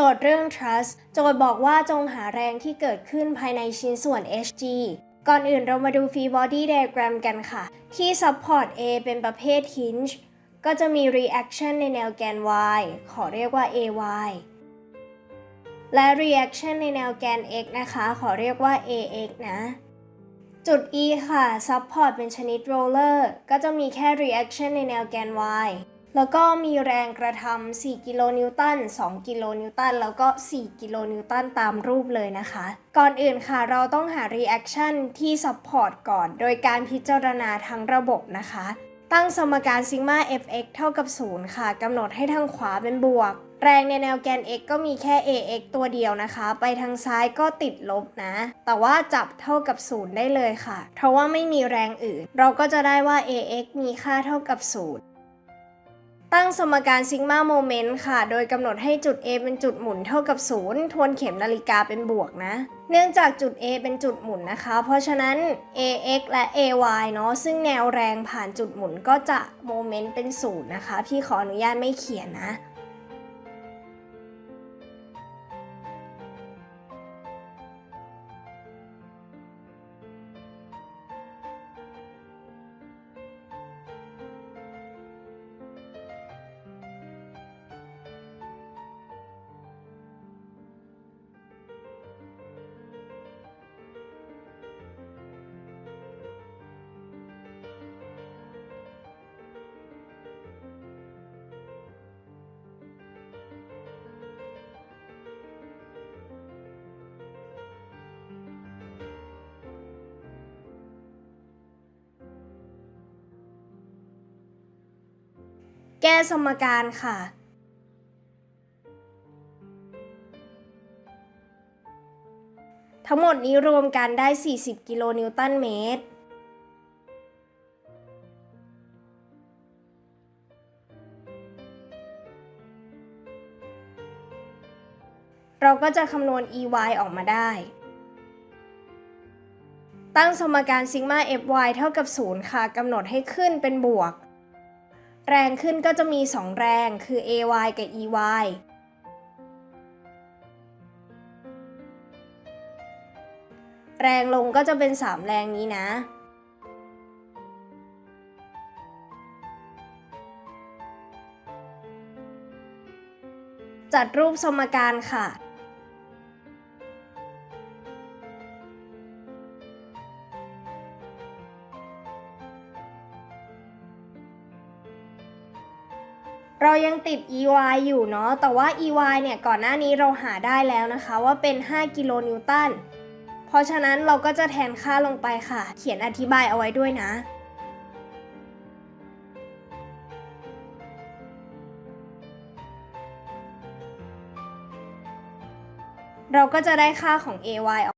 โจทย์เรื่อง trust โจทย์บอกว่าจงหาแรงที่เกิดขึ้นภายในชิ้นส่วน hg ก่อนอื่นเรามาดู free body diagram กันค่ะ ที่ support A เป็นประเภท hinge ก็จะมี reaction ในแนวแกน y ขอเรียกว่า ay และ reaction ในแนวแกน x นะคะ ขอเรียกว่า ax นะ จุด E ค่ะ support เป็นชนิด roller ก็จะมีแค่ reaction ในแนวแกน y แล้วก็มีแรงกระทำ4กิโลนิวตัน2กิโลนิวตันแล้วก็ 4 กิโลนิวตันตามรูปเลยนะคะ ก่อนอื่นค่ะเราต้องหา reaction ที่ support ก่อน โดยการพิจารณาทั้งระบบนะคะ ตั้งสมการซิกมา fx เท่ากับ 0 ค่ะกำหนดให้ทางขวาเป็นบวก แรงในแนวแกน x ก็มีแค่ ax ตัวเดียวนะคะ ไปทางซ้ายก็ติดลบนะ แต่ว่าจับเท่ากับ 0 ได้เลยค่ะ เพราะว่าไม่มีแรงอื่น เราก็จะได้ว่า ax มีค่าเท่ากับ 0 ตั้งสมการซิกมาโมเมนต์ค่ะ โดยกำหนดให้จุด A เป็นจุดหมุนเท่ากับ 0 ทวนเข็มนาฬิกาเป็นบวกนะ เนื่องจากจุด A เป็นจุดหมุนนะคะ เพราะฉะนั้น AX และ AY เนาะ ซึ่งแนวแรงผ่านจุดหมุนก็จะโมเมนต์เป็นศูนย์นะคะ พี่ขออนุญาตไม่เขียนนะ แก้สมการค่ะ ทั้งหมดนี้รวมกันได้ 40 กิโลนิวตันเมตร เราก็จะคำนวณ EY ออกมาได้ ตั้งสมการซิกมา FY เท่ากับ 0 ค่ะกำหนดให้ขึ้นเป็นบวก แรงขึ้นก็จะมี 2 แรงคือ AY กับ EY แรงลงก็จะเป็น 3 แรงนี้นะ จัดรูปสมการค่ะ เรายังติด EY อยู่เนาะ แต่ว่า EY เนี่ยก่อนหน้านี้เราหาได้แล้วนะคะว่าเป็น 5 กิโลนิวตัน เพราะฉะนั้นเราก็จะแทนค่าลงไปค่ะ เขียนอธิบายเอาไว้ด้วยนะ เราก็จะได้ค่าของ AY ออก